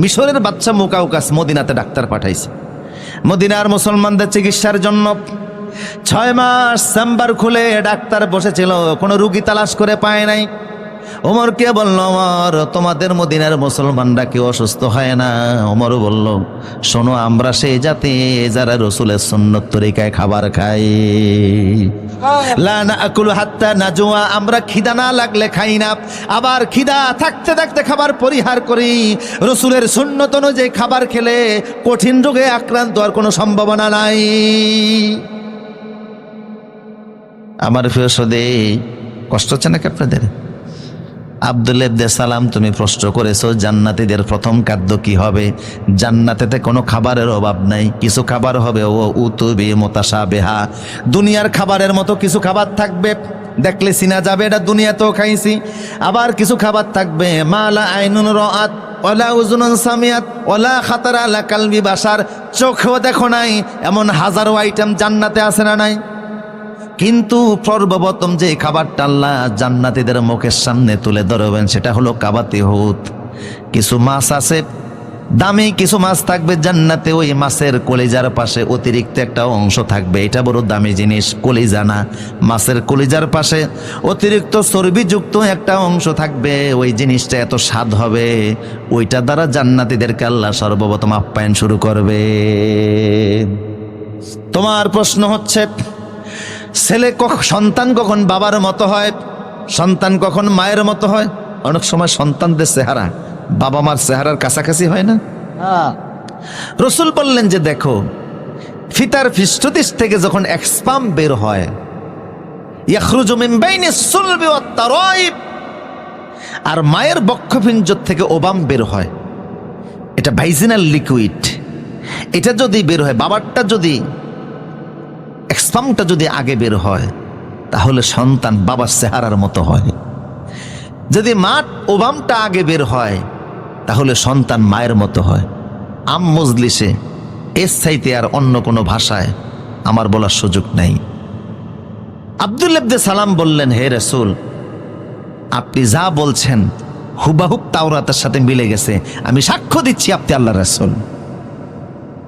মিশরের বাচ্চা মোকাউকাস মদিনাতে ডাক্তার পাঠাইছে। মদিনার মুসলমানদের চিকিৎসার জন্য ছয় মাস চেম্বার খুলে ডাক্তার বসেছিল, কোনো রুগী তালাশ করে পায় নাই। ওমরকে বলল, ওমর, তোমাদের মদিনার মুসলমানরা কেউ অসুস্থ হয় না? ওমর বলল, শোনো, আমরা সেই জাতি যারা রসুলের সুন্নত তরিকায় খাবার খাই। লা নাকুলু হাত্তা আমরা খিদা না লাগলে খাই না। আবার খিদা থাকতে থাকতে খাবার পরিহার করি। রসুলের সুন্নত অনুযায়ী খাবার খেলে কঠিন রোগে আক্রান্ত হওয়ার কোনো সম্ভাবনা নাই। আমার প্রিয় সদে কষ্ট হচ্ছে নাকি আপনাদের? আব্দুল সালাম, তুমি প্রশ্ন করেছ, জান্নাতীদের প্রথম খাদ্য কি হবে? জান্নাতেতে কোনো খাবারের অভাব নাই, কিছু খাবার হবে। ও উতুবি মোতাসা বেহা দুনিয়ার খাবারের মতো কিছু খাবার থাকবে, দেখলে চিনা যাবে, এটা দুনিয়াতেও খাইছি। আবার কিছু খাবার থাকবে, মালা আইনুন রাত ওলা উজুনুন সামিয়াত, ওলা খাতারা আলা কালবি বাসার। চোখেও দেখো নাই, এমন হাজারো আইটেম জান্নাতে আসে না নাই? কিন্তু সর্বপ্রথম যে খাবারটা আল্লাহ জান্নাতীদের মুখের সামনে তুলে ধরবেন, সেটা হলো কাবাতি হুত কিছু মাছ আছে, দামি কিছু মাছ থাকবে জান্নাতে, ওই মাছের কলিজার পাশে অতিরিক্ত একটা অংশ থাকবে। এটা বড় দামি জিনিস, কলিজা না, মাছের কলিজার পাশে অতিরিক্ত চর্বিযুক্ত একটা অংশ থাকবে। ওই জিনিসটা এত স্বাদ হবে, ওইটা দ্বারা জান্নাতীদেরকে আল্লাহ সর্বপ্রথম আপ্যায়ন শুরু করবে। তোমার প্রশ্ন হচ্ছে ছেলে কখ- সন্তান কখন বাবার মতো হয় সন্তান কখন মায়ের মতো হয়? অনেক সময় সন্তানদের চেহারা বাবা মার চেহারার কাছাকাছি হয় না? রসুল বললেন যে দেখো ফিতার পৃষ্ঠদেশ থেকে যখন এক্সপাম বের হয়। আর মায়ের বক্ষপিঞ্জ থেকে ওবাম বের হয়। এটা ভাইজিনাল লিকুইড। এটা যদি বের হয় বাবারটা যদি এক্সপামটা যদি আগে বের হয়, তাহলে সন্তান বাবার চেহারার মতো হয়। যদি মাঠ ওবামটা আগে বের হয়, তাহলে সন্তান মায়ের মতো হয়। আম মজলিসে এর চাইতে আর অন্য কোনো ভাষায় আমার বলার সুযোগ নাই। আব্দুল ইবনে সালাম বললেন, হে রসুল, আপনি যা বলছেন, হুবাহুব তাওরাতের সাথে মিলে গেছে। আমি সাক্ষ্য দিচ্ছি আপনি আল্লাহ রসুল।